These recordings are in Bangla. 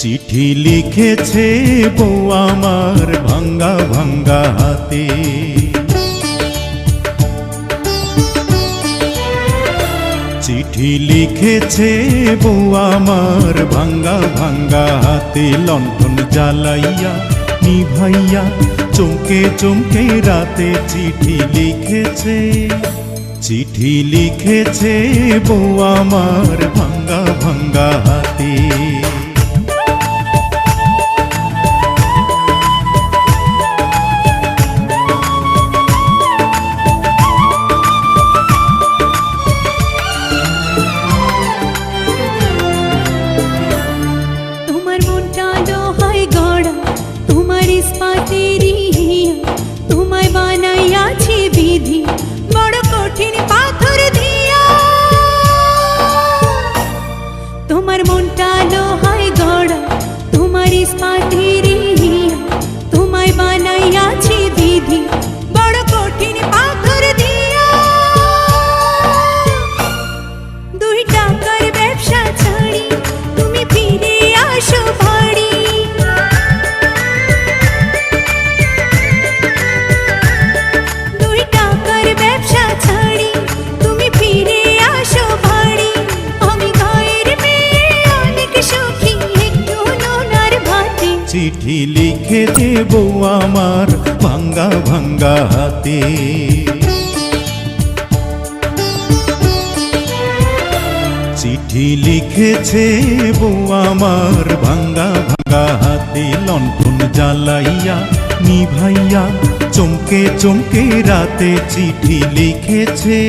চিঠি লিখেছে বউ আমার ভাঙ্গা ভাঙ্গা হাতে। চিঠি লিখেছে বউ আমার ভাঙ্গা ভাঙ্গা হাতে, লণ্ঠন জ্বালাইয়া, নিভাইয়া, চমকে চমকে রাতে চিঠি লিখেছে। চিঠি লিখেছে বউ আমার ভাঙ্গা ভাঙ্গা হাতে। চিঠি লিখেছে বউ আমার ভাঙ্গা ভাঙ্গা হাতে। চিঠি লিখেছে বউ আমার ভাঙ্গা ভাঙ্গা হাতে, লণ্ঠন জ্বালাইয়া নিভাইয়া চমকে চমকে রাতে চিঠি লিখেছে।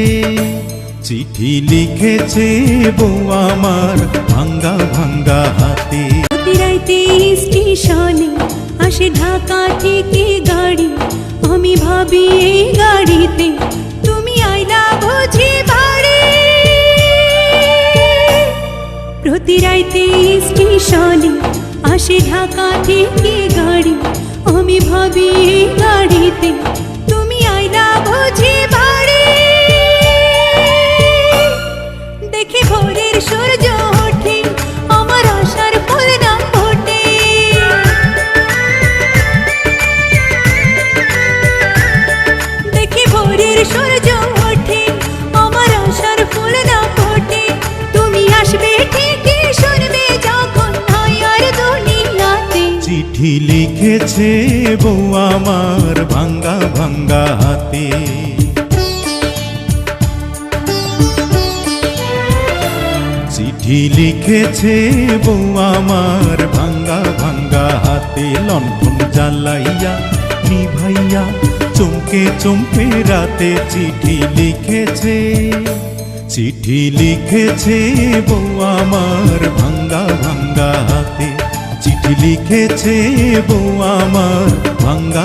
চিঠি লিখেছে বউ আমার ভাঙ্গা ভাঙ্গা হাতে। রাইতে স্টেশনে আসে ঢাকা থেকে গাড়ি। আমি ভাবি এই গাড়িতে তুমি আইলা বুঝি বাড়ি। প্রতি রাইতে স্টেশনে আসে ঢাকা থেকে গাড়ি। আমি ভাবি এই গাড়িতে চিঠি লিখেছে বউ আমার ভাঙ্গা ভাঙ্গা হাতে। চিঠি লিখেছে বউ আমার ভাঙ্গা ভাঙ্গা হাতে, লণ্ঠন জ্বালাইয়া নিভাইয়া চমকে চুম্পে রাতে চিঠি লিখেছে চিঠি লিখেছে বউ আমার ভাঙ্গা ভাঙ্গা হাতে। চিঠি লিখেছে বউ আমার ভাঙ্গা